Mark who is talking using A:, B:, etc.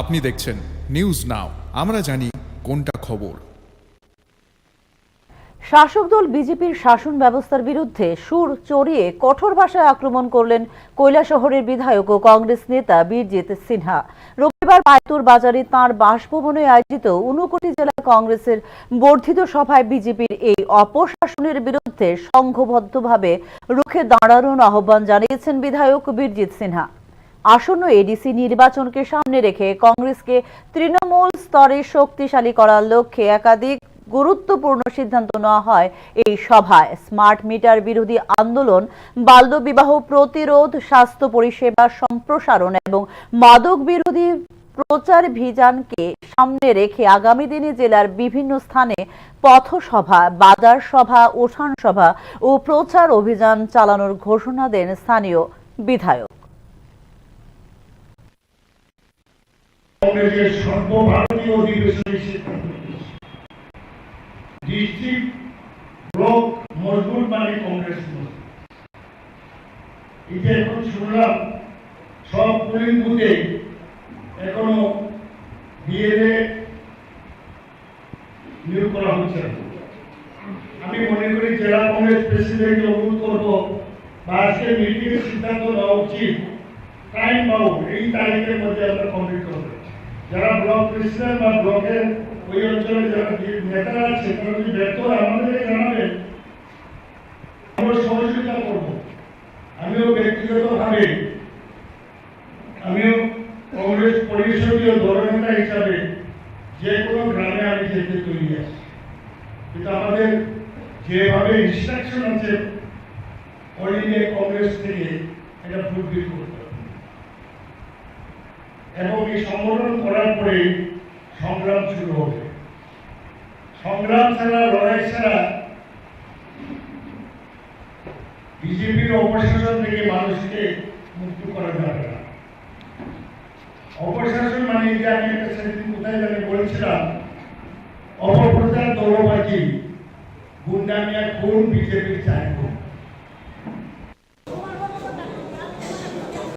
A: আপনি দেখছেন news now আমরা জানি কোনটা খবর।
B: শাসক দল বিজেপির শাসন ব্যবস্থার বিরুদ্ধে সুর চড়িয়ে কঠোর ভাষায় আক্রমণ করলেন কৈলাসহরের বিধায়ক ও কংগ্রেস নেতা বীরজিৎ সিনহা। রবিবার পায়তুর বাজারে তাঁর বাসভবনে আয়োজিত ঊনকোটি জেলা কংগ্রেসের বর্ধিত সভায় বিজেপির এই অপশাসনের বিরুদ্ধে সংঘবদ্ধভাবে রুখে দাঁড়ানোর আহ্বান জানিয়েছেন বিধায়ক বীরজিৎ সিনহা। আসন্ন এডিসি নির্বাচনকে সামনে রেখে কংগ্রেসকে তৃণমূল স্তরে শক্তিশালী করার লক্ষ্যে একাধিক গুরুত্বপূর্ণ সিদ্ধান্ত নেওয়া হয় এই সভায়। স্মার্ট মিটার বিরোধী আন্দোলন, বাল্যবিবাহ প্রতিরোধ, স্বাস্থ্য পরিষেবা সম্প্রসারণ এবং মাদক বিরোধী প্রচার ভিজানকে সামনে রেখে আগামী দিনে জেলার বিভিন্ন স্থানে পথসভা, বাজার সভা উঠান সভা ও প্রচার অভিযান চালানোর ঘোষণা দেন স্থানীয় বিধায়ক।
C: কংগ্রেসের মানে করা হচ্ছে আমি মনে করি জেলা কংগ্রেস প্রেসিডেন্টকে অনুরোধ করব বা আজকে মিটিং সিদ্ধান্ত নেওয়া উচিত। টাইম বাউন্ড এই তারিখের মধ্যে আমরা কমপ্লিট করব যারা ব্লক প্রেসিডেন্ট বা ব্লকের ওই অঞ্চলে যারা নেতারা আছে, তারা যদি ব্যর্থ হয়, আমাদেরকে জানাবেন আমরা সহযোগিতা করব। আমিও ব্যক্তিগতভাবে, আমিও কংগ্রেস পরিষদীয় দলনেতা হিসাবে যে কোনো গ্রামে আমি যেতে তৈরি আছি। কিন্তু আমাদের যেভাবে ইনস্ট্রাকশন আছে অল ইন্ডিয়া কংগ্রেস থেকে এটা ফুলফিল করতে এবং এই সংগঠন করার পরে সংগ্রাম শুরু হবে। সংগ্রাম ছাড়া, লড়াই ছাড়া বিজেপির অপশাসন থেকে মানুষকে মুক্ত করা যাবে না। অপশাসন মানে যে আমি একটা সেদিন কোথায় জানি বলছিলাম, অপপ্রচার দৌড়বাজি গুন্ডামিয়া, খুন বিজেপির চায়